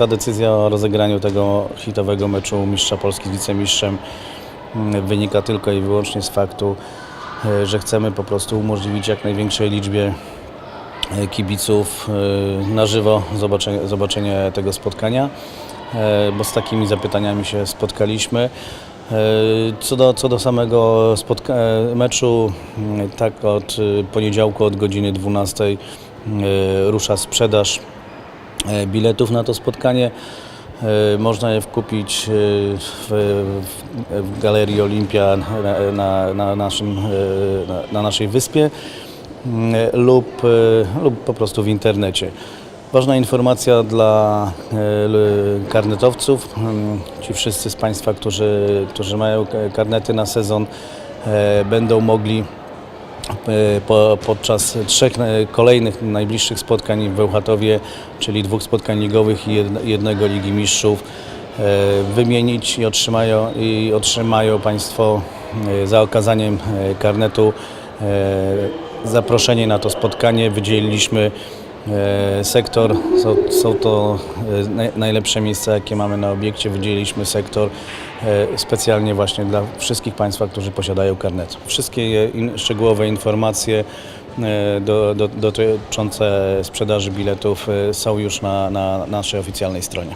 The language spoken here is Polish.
ta decyzja o rozegraniu tego hitowego meczu Mistrza Polski z wicemistrzem mm, wynika tylko i wyłącznie z faktu, e, że chcemy po prostu umożliwić jak największej liczbie e, kibiców e, na żywo zobaczenie, zobaczenie tego spotkania, bo z takimi zapytaniami się spotkaliśmy. Co do, co do samego meczu, mm, tak od poniedziałku od godziny 12 e, rusza sprzedaż biletów na to spotkanie. E, Można je kupić e, w, Galerii Olimpia na, na, na, naszym, e, na, na naszej wyspie mm, lub, e, lub po prostu w internecie. Ważna informacja dla e, karnetowców. Mm, Ci wszyscy z Państwa, którzy, którzy mają karnety na sezon, e, będą mogli e, podczas trzech e, kolejnych najbliższych spotkań w Bełchatowie, czyli dwóch spotkań ligowych i jedne- jednego Ligi Mistrzów, e, wymienić i otrzymają, i otrzymają Państwo e, za okazaniem e, karnetu e, zaproszenie na to spotkanie. Wydzieliliśmy e, sektor, są, są to e, naj- najlepsze miejsca jakie mamy na obiekcie, wydzieliliśmy sektor e, specjalnie właśnie dla wszystkich Państwa, którzy posiadają karnet. Wszystkie in, szczegółowe informacje e, do, do, dotyczące sprzedaży biletów e, są już na, na naszej oficjalnej stronie.